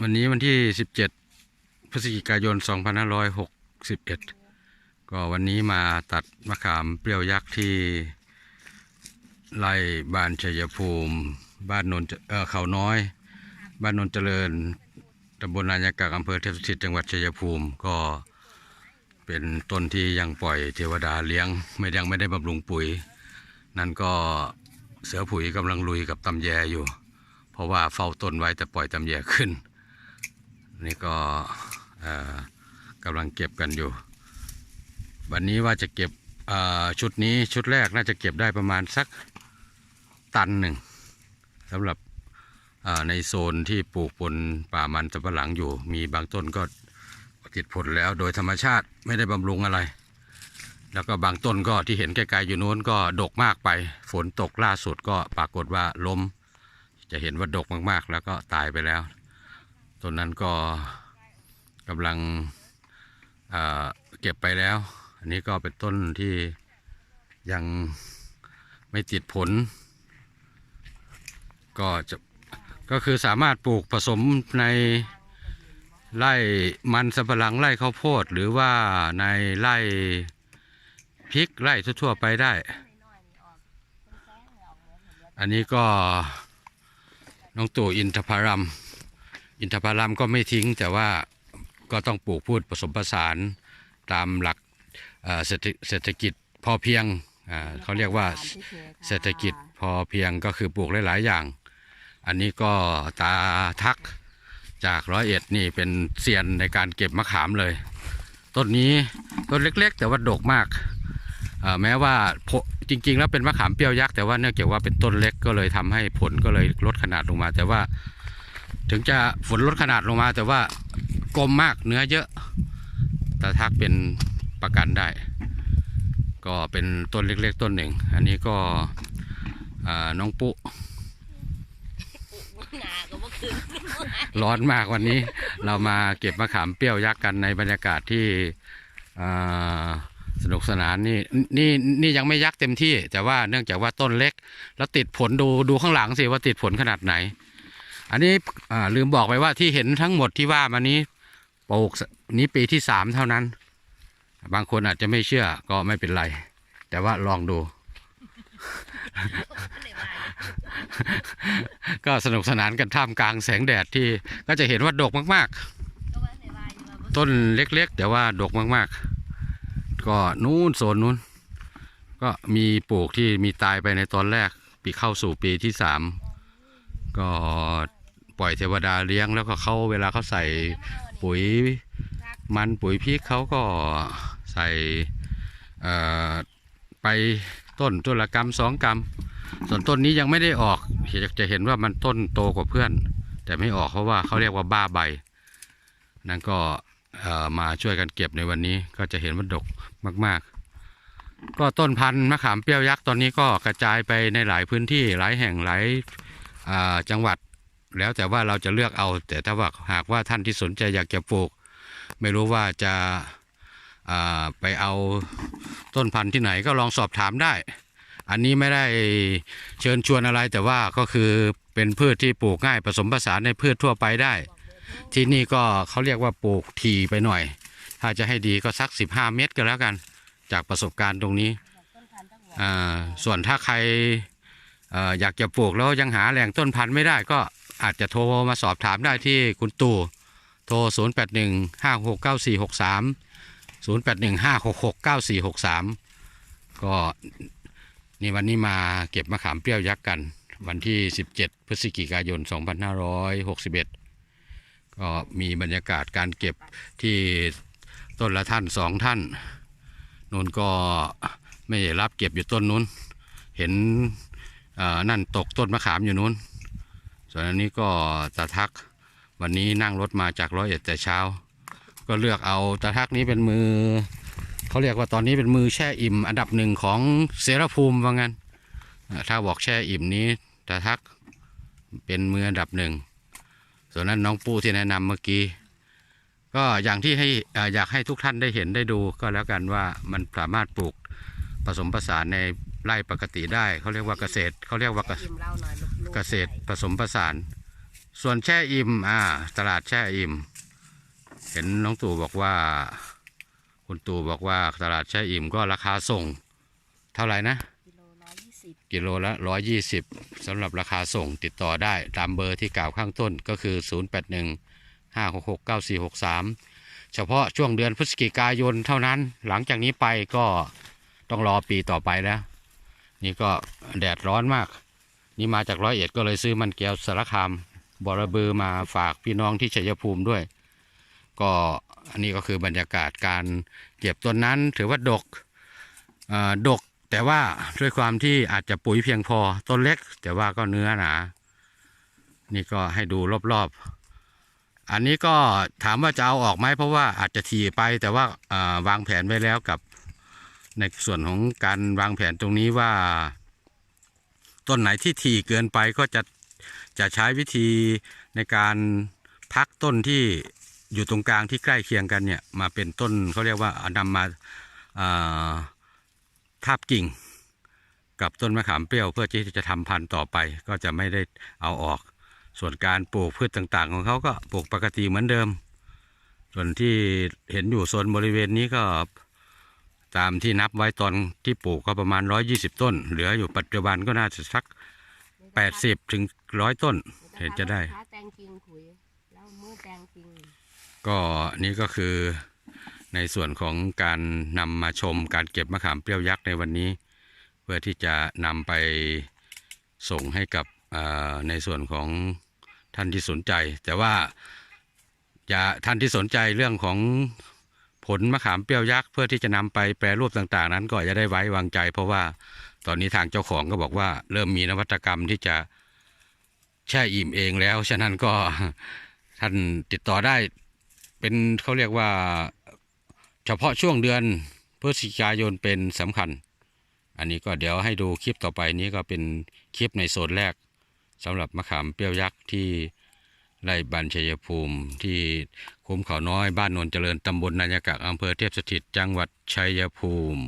วันนี้วันที่ 17 พฤศจิกายน 2561 ก็วันนี้มาตัดมะขามเปรี้ยวยักษ์ที่ไร่บ้านชัยภูมิ บ้านนนเอ่อเขาน้อย บ้านนนเจริญตำบลนายกากอำเภอเทพสถิตจังหวัดชัยภูมิก็เป็นต้นที่ยังปล่อยเทวดาเลี้ยง ไม่ยังไม่ได้บำรุงปุ๋ย นั่นก็เสือผุยกำลังลุยกับตำแยอยู่ เพราะว่าเฝ้าต้นไว้แต่ปล่อยตำแยขึ้น นี่ก็กำลังเก็บกันอยู่ วันนี้ว่าจะเก็บชุดนี้ชุดแรกน่าจะเก็บได้ประมาณสักตันหนึ่งสำหรับในโซนที่ปลูกบนป่ามันสำปะหลังอยู่ มีบางต้นก็ติดผลแล้วโดยธรรมชาติไม่ได้บำรุงอะไร แล้วก็บางต้นก็ที่เห็นไกลๆอยู่โน้นก็ดกมากไป ฝนตกล่าสุดก็ปรากฏว่าล้ม จะเห็นว่าดกมากๆ แล้วก็ตายไปแล้ว ต้นนั้นก็กำลังเเก็บไปแล้ว อันนี้ก็เป็นต้นที่ยังไม่ติดผล ก็จะก็คือสามารถปลูกผสมในไร่มันสำปะหลังไร่ข้าวโพด หรือว่าในไร่พริกไร่ทั่วๆไปได้ อันนี้ก็น้องตู่อินทผลัม อินทผลัมก็ไม่ทิ้งแต่ว่าก็ต้องปลูกพืชผสมผสานตามหลักเอ่อเศรษฐเศรษฐกิจพอเพียงอ่าเขาเรียกว่าเศรษฐกิจพอเพียงก็คือปลูกหลาย ๆ อย่าง อันนี้ก็ตาทักจากร้อยเอ็ดนี่เป็นเซียนในการเก็บมะขามเลย ต้นนี้ต้นเล็ก ๆ แต่ว่าดกมากเอ่อแม้ว่าผลจริง ๆ แล้วเป็นมะขามเปรี้ยวยักษ์แต่ว่าเนื่องจากว่าเป็นต้นเล็กก็เลยทำให้ผลก็เลยลดขนาดลงมา แต่ว่า ถึงจะฝนลดขนาดลงมา แต่ว่ากลมมากเนื้อเยอะตาทักเป็นประกันได้ ก็เป็นต้นเล็กๆต้นหนึ่ง อันนี้ก็อ่าน้องปุ๊หนาก็บ่คืนร้อนมากวันนี้ เรามาเก็บมะขามเปรี้ยวยักษ์กันในบรรยากาศที่อ่าสนุกสนานนี่นี่นี่ยังไม่ยักษ์เต็มที่ แต่ว่าเนื่องจากว่าต้นเล็ก แล้วติดผลดูดูข้างหลังสิว่าติดผลขนาดไหน อันนี้ลืมบอกไปว่าที่เห็นทั้งหมดที่ว่ามานี้ปลูกนี้ปีที่สามเท่านั้น บางคนอาจจะไม่เชื่อก็ไม่เป็นไร แต่ว่าลองดู ก็สนุกสนานกันท่ามกลางแสงแดดที่ก็จะเห็นว่าดกมากๆ ต้นเล็กๆ แต่ว่าดกมากๆ ก็นู้นโซนนู้น ก็มีปลูกที่มีตายไปในตอนแรก ปีเข้าสู่ปีที่สามก็ ปล่อยเทวดาเลี้ยงแล้วก็เขาเวลาเขาใส่ปุ๋ยมันปุ๋ยพริกเขาก็ใส่ไปต้นต้นละกรัมสองกรัมส่วนต้นนี้ยังไม่ได้ออกจะจะเห็นว่ามันต้นโตกว่าเพื่อน แต่ไม่ออกเพราะว่าเขาเรียกว่าบ้าใบ นั่นก็มาช่วยกันเก็บในวันนี้ก็จะเห็นว่าดกมาก ๆ ก็ต้นพันธุ์มะขามเปรี้ยวยักษ์ตอนนี้ก็กระจายไปในหลายพื้นที่หลายแห่งหลายจังหวัด แล้วแต่ว่าเราจะเลือกเอา แต่ถ้าว่าหากว่าท่านที่สนใจอยากจะปลูก ไม่รู้ว่าจะาไปเอาต้นพันธุ์ที่ไหนก็ลองสอบถามได้ อันนี้ไม่ได้เชิญชวนอะไรแต่ว่าก็คือเป็นพืชที่ปลูกง่ายผสมผสานในพืชทั่วไปได้ ที่นี่ก็เขาเรียกว่าปลูกทีไปหน่อย ถ้าจะให้ดีก็สัก 15 เมตรก็แล้วกัน จากประสบการณ์ตรงนี้ ส่วนถ้าใครออยากจะปลูกแล้วยังหาแหล่งต้นพันธุ์ไม่ได้ก็ อาจจะโทรมาสอบถามได้ที่คุณตู่โทร 0 8 1 5 6 9 4 6 3 0 8 1 5 6 6 9 4 6 3 ก็นี่วันนี้มาเก็บมะขามเปรี้ยวยักษ์กัน วันที่ 17 พฤศจิกายน 2561 ก็มีบรรยากาศการเก็บที่ต้นละท่านสองท่านนู้นก็ไม่ได้รับเก็บอยู่ต้นนู้น เห็นนั่นตกต้นมะขามอยู่นู้น ส่วนอันนี้ก็ตาทักวันนี้นั่งรถมาจากร้อยเอ็ดแต่เช้า ก็เลือกเอาตาทักนี้เป็นมือเขาเรียกว่าตอนนี้เป็นมือแช่อิ่ม อันดับหนึ่งของเสรภูมิว่างั้นถ้าบอกแช่อิ่มนี้ตาทักเป็นมืออันดับหนึ่งส่วนนั้นน้องปูที่แนะนำเมื่อกี้ก็อย่างที่ให้อ่าอยากให้ทุกท่านได้เห็นได้ดูก็แล้วกันว่ามันสามารถปลูกผสมผสานในไร่ปกติได้เขาเรียกว่าเกษตรเขาเรียกว่า เกษยิ้มเล่าหน่อยลูกๆเกษตรผสมผสาน ส่วนแช่อิ่มอ่าตลาดแช่อิ่ม เห็นน้องตู่บอกว่า คุณตู่บอกว่าตลาดแช่อิ่มก็ราคาส่ง เท่าไหร่นะกิโลร้อยยี่สิบกิโลละร้อยยี่สิบสำหรับราคาส่งติดต่อได้ตามเบอร์ที่กล่าวข้างต้นก็คือ 0 8 1 5 6 6 9 4 6 3 เฉพาะช่วงเดือนพฤศจิกายนเท่านั้น หลังจากนี้ไปก็ต้องรอปีต่อไปแล้ว นี่ก็แดดร้อนมาก นี่มาจากร้อยเอ็ดก็เลยซื้อมันแก้วสารคามบอระเบือมาฝากพี่น้องที่ชัยภูมิด้วย ก็อันนี้ก็คือบรรยากาศการเก็บต้นนั้น ถือว่าดกอ่อดกแต่ว่าด้วยความที่อาจจะปุ๋ยเพียงพอต้นเล็ก แต่ว่าก็เนื้อหนา นี่ก็ให้ดูรอบๆ อันนี้ก็ถามว่าจะเอาออกไหมเพราะว่าอาจจะถี่ไปแต่ว่าอ่อวางแผนไว้แล้วกับในส่วนของการวางแผนตรงนี้ว่า ต้นไหนที่ถี่เกินไปก็จะจะใช้วิธีในการพักต้นที่อยู่ตรงกลางที่ใกล้เคียงกันเนี่ยมาเป็นต้นเขาเรียกว่าเอานำมาทาบกิ่ง กับต้นมะขามเปรี้ยวเพื่อที่จะทำพันธุ์ต่อไป ก็จะไม่ได้เอาออก ส่วนการปลูกพืชต่างๆ ของเขาก็ปลูกปกติเหมือนเดิม ส่วนที่เห็นอยู่โซนบริเวณนี้ก็ ตามที่นับไว้ตอนที่ปลูกก็ประมาณ 120 ต้น เหลืออยู่ปัจจุบันก็น่าจะสัก 80 ถึง100ต้น เห็นจะได้ แตงจริงขุยแล้วมือแตงจริงก็นี่ก็คือในส่วนของการนำมาชมการเก็บมะขามเปรี้ยวยักษ์ในวันนี้ เพื่อที่จะนำไปส่งให้กับในส่วนของท่านที่สนใจ แต่ว่าจะท่านที่สนใจเรื่องของ ผลมะขามเปรี้ยวยักษ์เพื่อที่จะนำไปแปรรูปต่างๆ นั้นก็จะได้ไว้วางใจ เพราะว่าตอนนี้ทางเจ้าของก็บอกว่า เริ่มมีนวัตกรรมที่จะแช่อิ่มเองแล้ว ฉะนั้นก็ท่านติดต่อได้ เป็นเขาเรียกว่าเฉพาะช่วงเดือนพฤศจิกายนเป็นสำคัญ อันนี้ก็เดี๋ยวให้ดูคลิปต่อไปนี้ก็เป็นคลิปในโซนแรกสำหรับมะขามเปรี้ยวยักษ์ที่ ไร่บันชัยภูมิที่คุ้มเขาน้อยบ้านนนเจริญตำบลนายกักอำเภอเทพสถิตจังหวัดชัยภูมิ